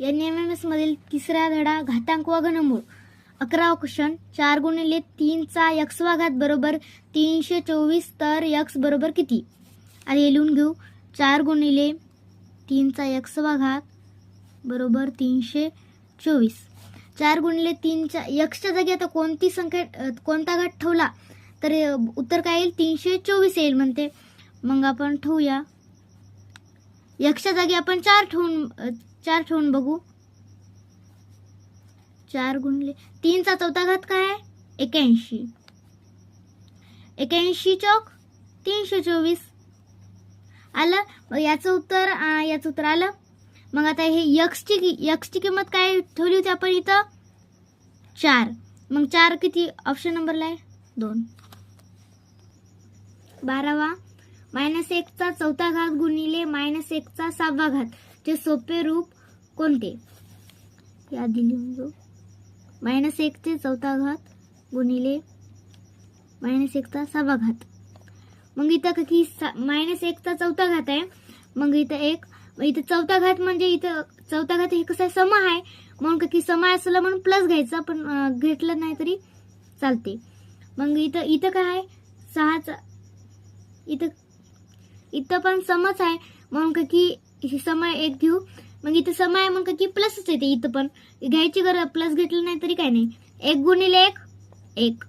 N M M एसमधील तिसरा धडा घातांक व घनमूळ अकरा क्वेश्चन चार गुणिले तीनचा यक्सवा घात बरोबर तीनशे चोवीस तर यक्स बरोबर किती? आधी लिहून घेऊ. चार गुणिले तीनचा यक्सवा घात बरोबर तीनशे चोवीस. चार गुणिले तीनच्या यक्सच्या जागी आता कोणती संख्या कोणता घात ठेवला? तर उत्तर काय येईल? तीनशे चोवीस येईल म्हणते. मग आपण ठेवूया. यक्षच्या जागी आपण चार ठेवून चार ठेवून बघू. चार गुणले. तीनचा चौथा घात काय आहे? एक्याऐंशी एक्याऐंशी चौक तीनशे चोवीस. आलं? मग याचं उत्तर याचं उत्तर आलं. मग आता हे यक्सची यक्सची किंमत काय ठेवली होती आपण इथं? चार. मग चार किती? ऑप्शन नंबरला आहे? दोन. बारावा. मायनस एकचा चौथा घात गुणिले मायनस एकचा सहावा घात. चे सोपे रूप कोणते? यादी लिहून घेऊ मायनस एकचे चौथा घात गुणिले मायनस एकचा सहावा घात. मग इथं का की मायनस एकचा चौथा घात आहे. मग इथं एक इथं चौथा घात म्हणजे इथं चौथा घात हे कसं आहे? सम आहे. म्हणून का की सम असलं म्हणून प्लस घ्यायचं पण घेतलं नाही तरी चालते. मग इथं इथं काय आहे? सहाचा इथं इथं पण समच आहे. म्हणून का की समय एक घेऊ. मग इथं समय आहे म्हणून की प्लसच येते इथं पण. घ्यायची गरज प्लस घेतलं नाही तरी काय नाही. एक गुणिले एक एक.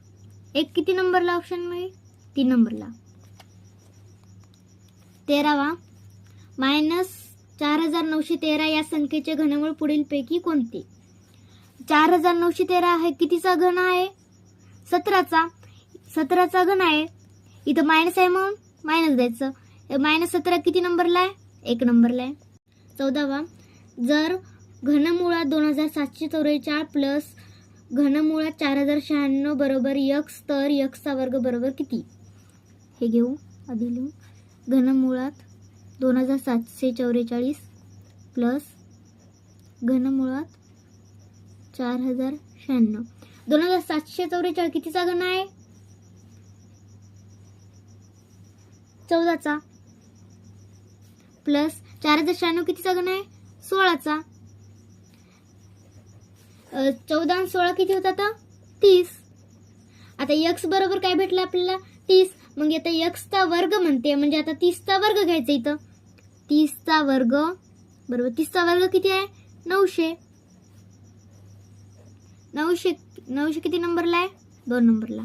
एक किती नंबरला ऑप्शन मिळेल तीन नंबरला. तेरावा. मायनस चार हजार नऊशे तेरा या संख्येचे घनमूळ पुढीलपैकी कोणते? चार हजार नऊशे तेरा हे कितीचा घन आहे? सतराचा. सतराचा घन आहे. इथं मायनस आहे म्हणून मायनस द्यायचं. मायनस सतरा किती नंबरला आहे? एक नंबरला आहे. चौदावा जर घनमुळात दोन हजार सातशे चौवेचाळ प्लस घनमुळात चार हजार शहाण्णव बरोबर यक्स तर यक्सचा वर्ग बरोबर किती? हे घेऊ आधी लिहू. घनमुळात दोन हजार सातशे चौवेचाळीस प्लस घनमुळात चार हजार शहाण्णव. दोन हजार सातशे चौवेचाळ कितीचा घन आहे? चौदाचा. प्लस चार हजार शहाण्णव कितीचा गण आहे? सोळाचा. चौदा आणि सोळा किती होता आता? तीस. आता यक्स बरोबर काय भेटलं आपल्याला? तीस. मग आता यक्सचा वर्ग म्हणते. म्हणजे आता तीसचा वर्ग घ्यायचा इथं. तीसचा वर्ग बरोबर तीसचा वर्ग किती आहे? नऊशे. नऊशे नऊशे किती नंबरला आहे? दोन नंबरला.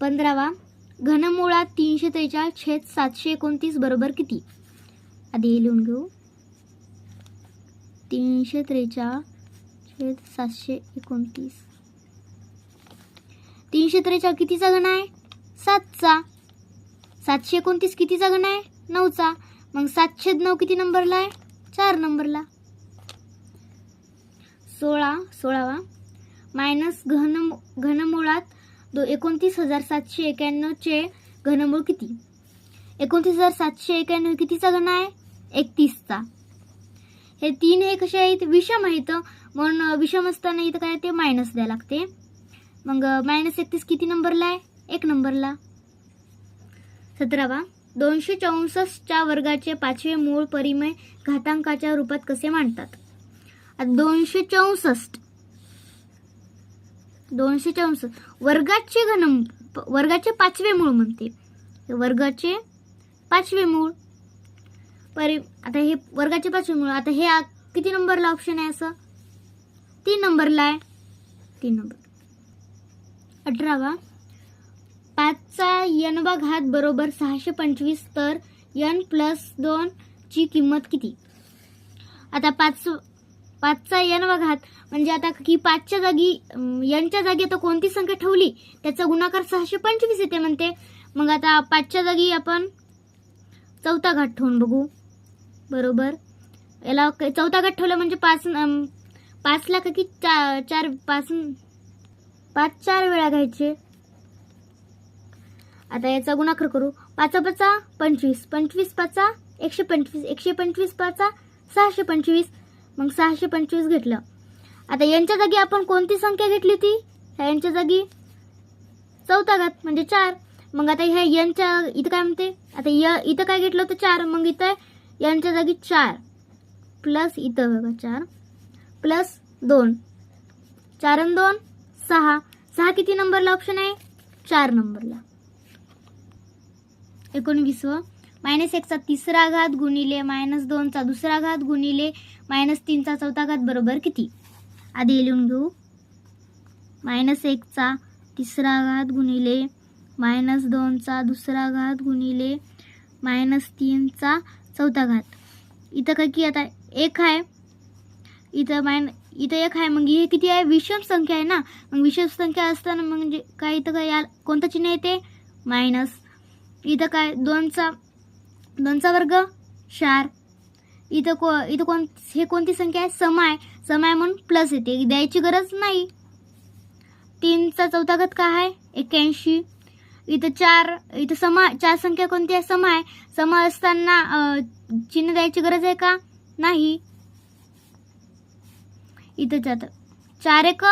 पंधरावा. घनमुळात तीनशे त्रेचाळीस छेद सातशे एकोणतीस बरोबर किती? आधी हे लिहून घेऊ. तीनशे त्रेचाळीस छेद सातशे एकोणतीस. तीनशे त्रेचाळीस कितीचा घन आहे? सातचा. सातशे एकोणतीस कितीचा घन आहे? नऊचा. मग सातशे नऊ किती नंबरला आहे? चार नंबरला. सोळा सोळावा. मायनस घन घनमुळात दो एकोणतीस हजार सातशे एक्याण्णवचे घनमूळ किती? एकोणतीस हजार सातशे एक्याण्णव कितीचा घन आहे? एकतीसचा. हे तीन हे कसे आहेत? विषम आहेत. म्हणून विषम असताना इथं काय ते मायनस द्यायला लागते. मग मायनस एकतीस किती नंबरला आहे? एक नंबरला सतरावा. दोनशे चौसष्टच्या वर्गाचे पाचवे मूळ परिमय घातांकाच्या रूपात कसे मांडतात? दोनशे चौसष्ट दोनशे चौसष्ट वर्गाचे घन वर्गाचे पाचवे मूळ म्हणते. वर्गाचे पाचवे मूळ. परि आता हे वर्गाचे पाचवे मूळ. आता हे आ- किती नंबरला ऑप्शन आहे असं? तीन नंबरला आहे. तीन नंबर. अठरावा. पाचचा यनवा घात बरोबर सहाशे पंचवीस तर यन प्लस दोनची किंमत किती? आता पाच पाचचा यनवा घात म्हणजे आता की पाचच्या जागी अं, यनच्या जागी आता कोणती संख्या ठेवली? त्याचा गुणाकार सहाशे पंचवीस येते म्हणते. मग आता पाचच्या जागी आपण चौथा घाट ठेवून बघू. बरोबर? याला चौथा घाट ठेवला म्हणजे पाच पाचला का की चा चार पाच पाच चार वेळा घ्यायचे. आता याचा गुणाकार करू. पाचा पाचा पंचवीस. पंचवीस पाचा एकशे पंचवीस. एकशे पंचवीस पाचा सहाशे पंचवीस. मग सहाशे पंचवीस घेतलं. आता यांच्या जागी आपण कोणती संख्या घेतली ती? ह्या यांच्या जागी. चौथा घात म्हणजे चार. मग आता ह्या यांच्या इथं काय म्हणते? आता य इथं काय घेतलं होतं? चार. मग इथं यांच्या जागी चार. प्लस इथं बघा चार. प्लस दोन. चार आणि दोन सहा. सहा किती नंबरला ऑप्शन आहे? चार नंबरला. एकोणवीसवं. मायनस एकचा तिसरा घात गुणिले मायनस दोनचा दुसरा घात गुणिले मायनस तीनचा चौथा घात बरोबर किती? आधी लिहून घेऊ. मायनस एकचा तिसरा घात गुणिले मायनस दोनचा दुसरा घात गुणिले मायनस तीनचा चौथा घात. इथं काय की आता एक आहे. इथं मायन इथं एक आहे. मग हे किती आहे? विषम संख्या आहे ना? मग विषम संख्या असताना म्हणजे काय इथं काय या कोणतं चिन्ह येते? मायनस. इथं काय? दोनचा दोनचा वर्ग चार. इथं को इथं कोण हे कोणती संख्या आहे? सम आहे सम आहे म्हणून प्लस येते. द्यायची गरज नाही. तीनचा चौथा घत काय आहे? एक्याऐंशी इथं चार इथं समा चार संख्या कोणती आहे? सम आहे असताना चिन्ह द्यायची गरज आहे का? नाही. इथं जातं चार एक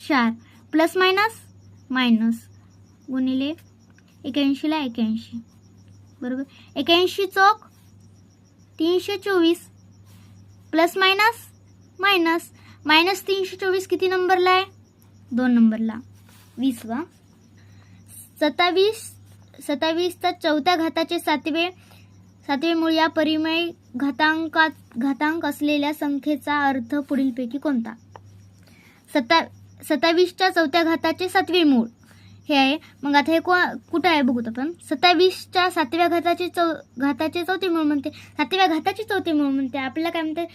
चार. प्लस मायनस मायनस गुणिले एक्याऐंशीला एक्याऐंशी बरोबर? एक्याऐंशी चौक तीनशे चोवीस. Plus minus minus. मायनस तीनशे चोवीस किती नंबरला आहे? दोन नंबरला. वीसवा सत्तावीस सत्तावीसचा चौथ्या घाताचे सातवे सातवे मूळ या परिमय घातांकात घातांक असलेल्या संख्येचा अर्थ पुढीलपैकी कोणता? सत्ता सत्तावीसच्या चौथ्या घाताचे सातवे मूळ. हे आहे. मग आता हे को कुठं आहे बघूत आपण. सत्तावीसच्या सातव्या घाताचे चौ घाताचे चौथी मूळ म्हणते. सातव्या घाताची चौथी मूळ म्हणते. आपल्याला काय म्हणते?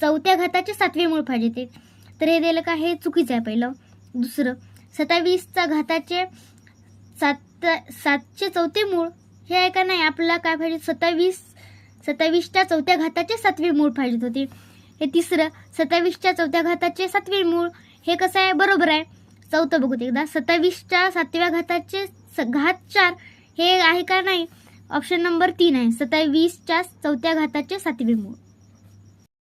चौथ्या घाताचे सातवी मूळ पाहिजे ते. तर हे दिलं का? हे चुकीचं आहे पहिलं. दुसरं सत्तावीसचा घाताचे सात सातचे चौथे मूळ हे आहे का नाही? आपल्याला काय पाहिजे? सत्तावीस सत्तावीसच्या चौथ्या घाताचे सातवी मूळ पाहिजेत होते. हे तिसरं सत्तावीसच्या चौथ्या घाताचे सातवी मूळ हे कसं आहे? बरोबर आहे. चौथं बघूत एकदा सत्तावीसच्या सातव्या घाताचे स घात चार हे आहे का नाही? ऑप्शन नंबर तीन आहे. सत्तावीसच्या चौथ्या घाताचे सातवे मूळ.